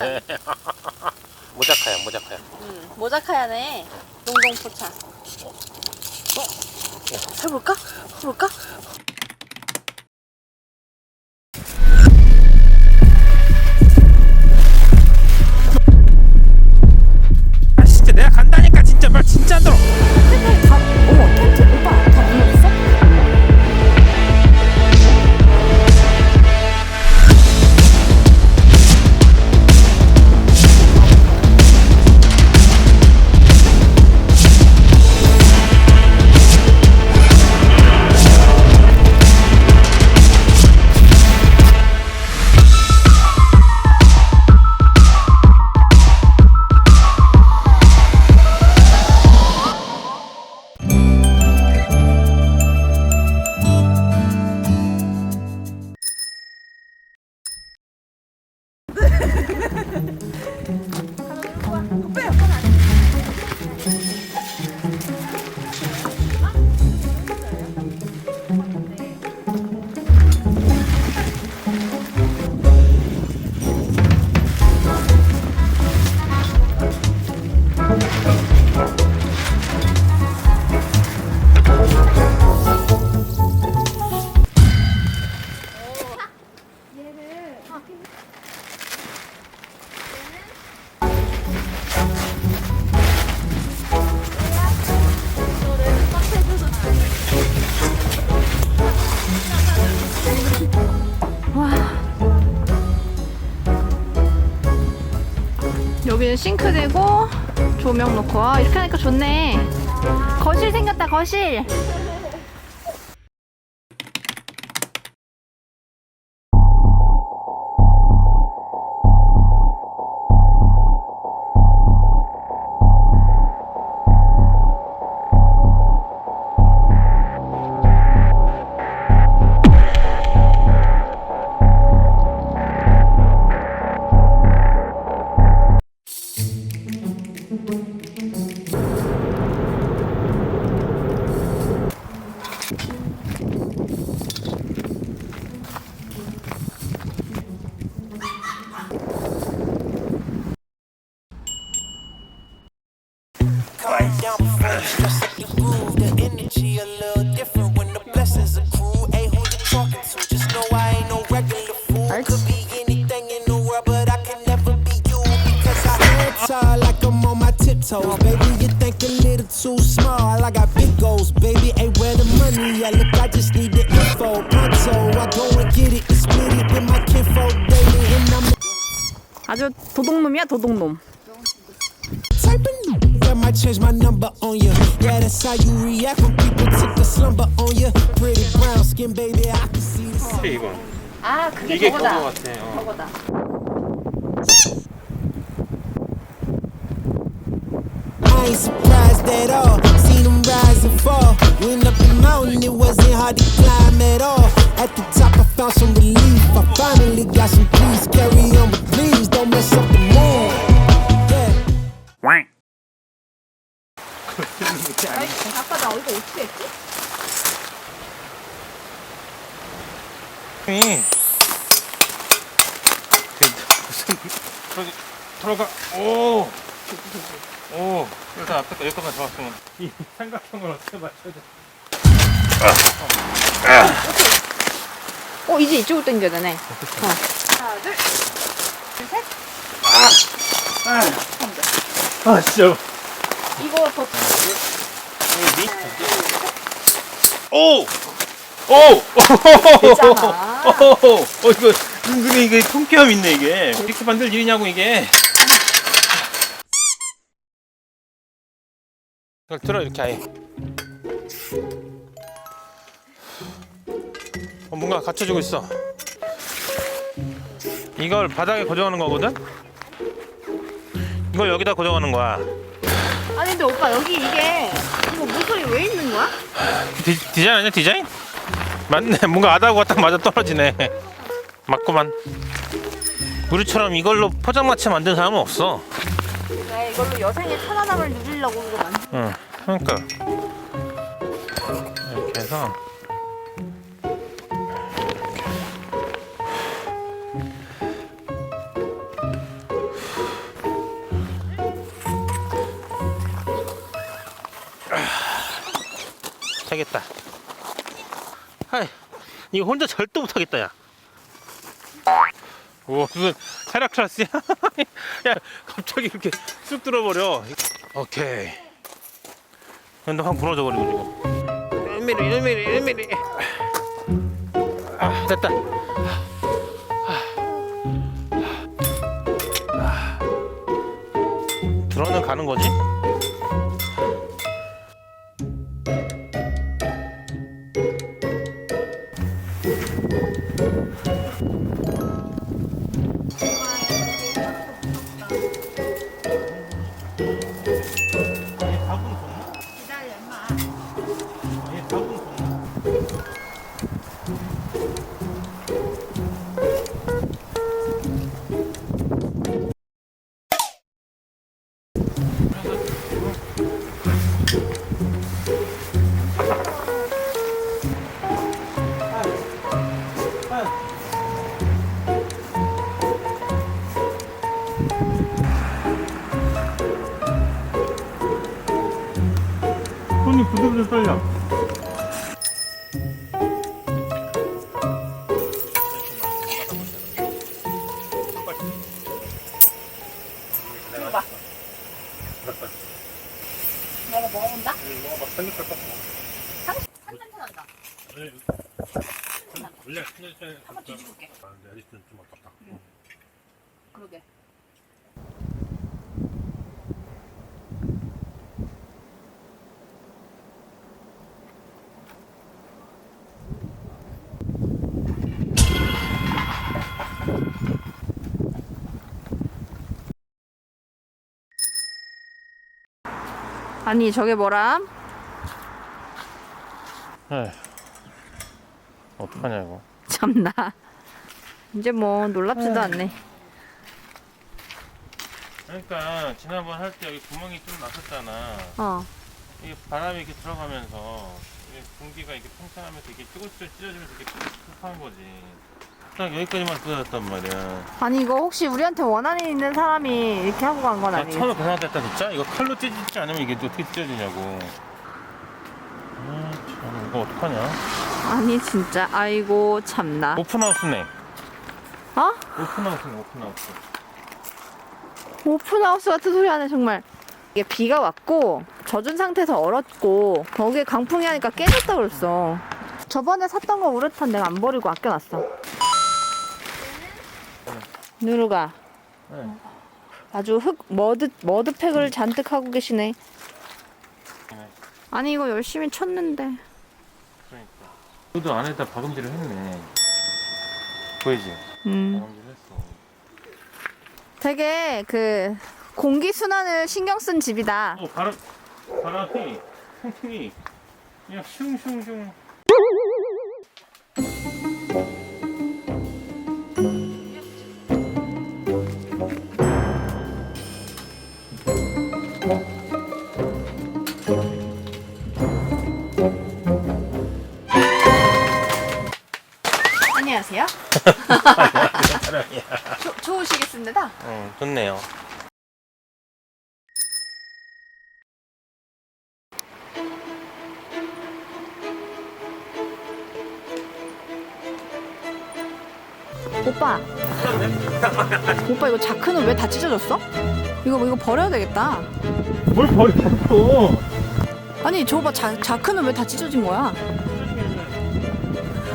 모자카야 모자카야 응, 모자카야네. 동동포차. 어? 해볼까? 해볼까? 여기는 싱크대고 조명 놓고 와 이렇게 하니까 좋네. 거실 생겼다 거실. Coming down before you stress up your groove. The energy a little different when the blessings accrue. Hey, who you talking to? Just know I ain't no regular fool. Could be anything in the world, but I can never be you because I stand tall like I'm on my tiptoes. Baby, you think a little too small. I got big goals, baby. Hey, where the money at? Look, I just need the info. Pronto, I go and get it and split it with my kinfolk daily, and I'm 아주 도둑놈이야 도둑놈. type of new. I might change my number on you. Yeah, that's how you react when people take a slumber on you. Pretty brown skin, baby, I can see the 이건 아 그게 이게 저거다. 그거 같아 어. 저거다. I ain't surprised at all. Seen them rise and fall. Went up the mountain, it wasn't hard to climb at all. At the top, I found some relief. I finally got some peace. Carry on, but please don't mess up 일단 앞에 여기까지 잡았으면 이 삼각형을 어떻게 맞춰야 돼? 어 이제 이쪽으로 당겨야 되네. 어. 하나 둘, 둘 셋. 아, 진짜. 이거 더 오! 오! 되잖아. 오! 어, 이거 은근히 이게 통쾌함 있네 이게. 이렇게 만들 일이냐고 이게. 이걸 들어 이렇게 아예. 어, 뭔가 갖춰지고 있어. 이걸 바닥에 고정하는 거거든? 이걸 여기다 고정하는 거야. 아니 근데 오빠 여기 이게 이거 모서리 왜 있는 거야? 디, 디자인 아니야 디자인? 맞네 뭔가 아다고가 딱 맞아 떨어지네 맞구만 우리처럼 이걸로 포장마차 만든 사람은 없어 내가 이걸로 여생의 편안함을 누리려고 이거 만 응, 그러니까 이렇게 해서 되겠다. 하이, 이거 혼자 절대 못하겠다, 야. 오, 무슨 헤라클라스야? 야, 갑자기 이렇게 쑥 들어버려. 오케이. 근데 확 무너져 버리고 지금. 1mm, 1mm, 1mm. 아, 됐다. 들어는 가는 거지? 내가 먹어본다? 원래 한번 한번 뒤집을게. 아직은 좀 아깝다. 그러게. 아니 저게 뭐람? 에휴, 어떡하냐 이거. 참나 이제 뭐 놀랍지도 않네 그러니까 지난번 할 때 여기 구멍이 좀 났었잖아. 어 이게 바람이 이렇게 들어가면서 이게 공기가 이렇게 팽창하면서 이게 쭈글쭈글 찢어지면서 이렇게 푹한 거지. 딱 여기까지만 뜯어졌단 말이야. 아니 이거 혹시 우리한테 원한이 있는 사람이 이렇게 하고 간 건 나 아니겠지? 처음에 그 생각했다 진짜? 이거 칼로 찢지 않으면 이게 어떻게 찢어지냐고. 아, 참 이거 어떡하냐? 아니 진짜 아이고 참나 오픈하우스네. 어? 오픈하우스네 오픈하우스. 오픈하우스 같은 소리 하네 정말 이게 비가 왔고 젖은 상태에서 얼었고 거기에 강풍이 하니까 깨졌다 그랬어 저번에 샀던 거 우레탄 내가 안 버리고 아껴놨어 누르가 네. 아주 흙 머드 머드팩을 잔뜩 하고 계시네 네. 아니 이거 열심히 쳤는데 그러니까. 그래도 안에다 박음질을 했네. 보이지? 음 박음질 했어. 되게 그 공기 순환을 신경 쓴 집이다 어 바람 바람이 통풍이 그냥 슝슝슝. 조, 좋으시겠습니다 어 좋네요. 오빠. 오빠 이거 자크는 왜 다 찢어졌어? 이거 이거 버려야 되겠다. 뭘 버려? 아니 저거 봐 자, 자크는 왜 다 찢어진 거야?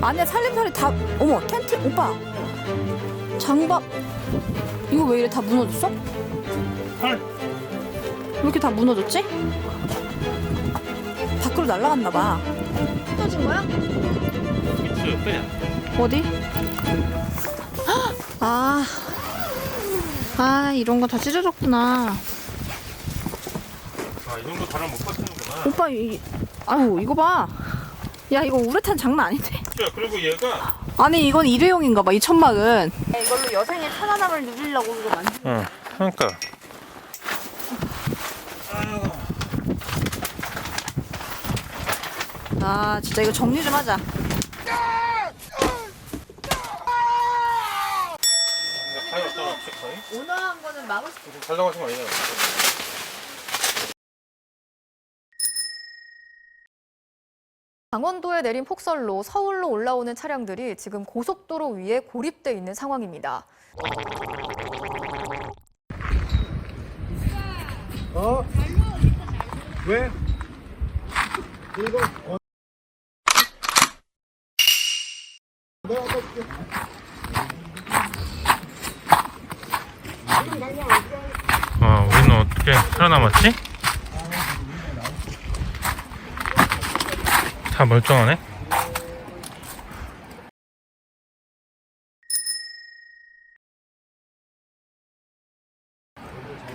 안에 살림살이 다 어머 텐트 오빠 장박 이거 왜 이래 다 무너졌어? 헐. 왜 이렇게 다 무너졌지? 밖으로 날아갔나 봐. 찢어진 거야? 어디? 아, 아 이런 거 다 찢어졌구나. 아 이 정도 바람 못 버티는구나. 오빠 이, 아유 이거 봐. 야 이거 우레탄 장난 아닌데. 야 그리고 얘가 아니 이건 일회용인가 봐 이 천막은. 이걸로 여생의 편안함을 누리려고 이거 만든. 응 그러니까 아 진짜 이거 정리 좀 하자. 가위 없잖아 거의 온화한 거는 막을 수. 잘 나가신 거 아니야 강원도에 내린 폭설로 서울로 올라오는 차량들이 지금 고속도로 위에 고립돼 있는 상황입니다. 어? 왜? 이거 어? 내가. 어, 우리는 어떻게 살아남았지? 다 멀쩡하네.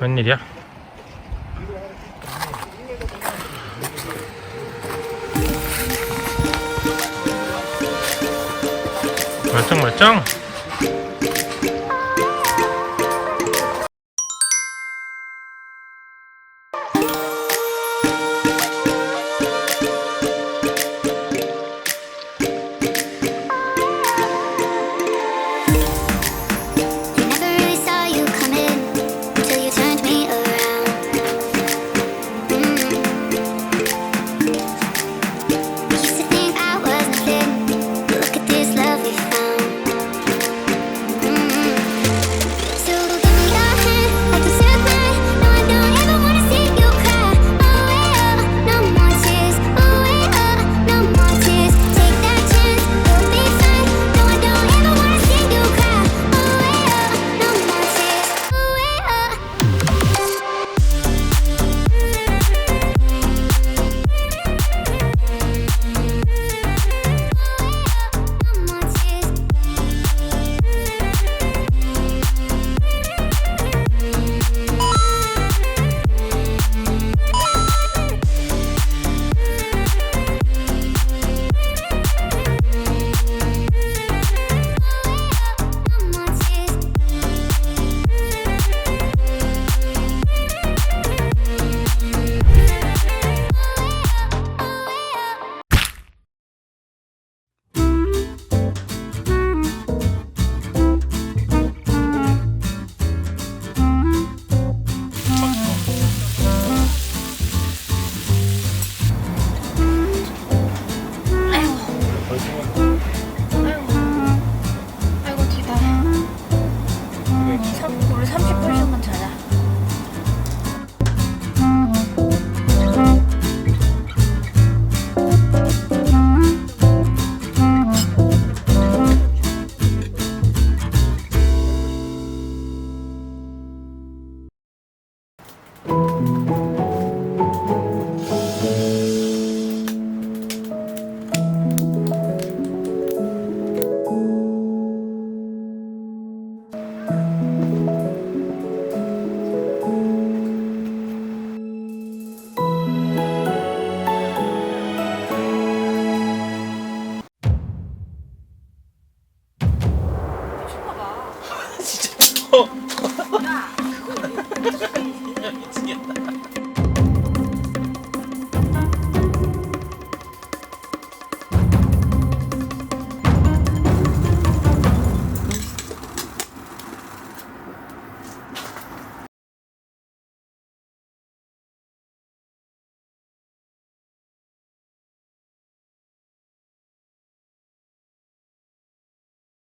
웬일이야? 멀쩡 멀쩡. 아이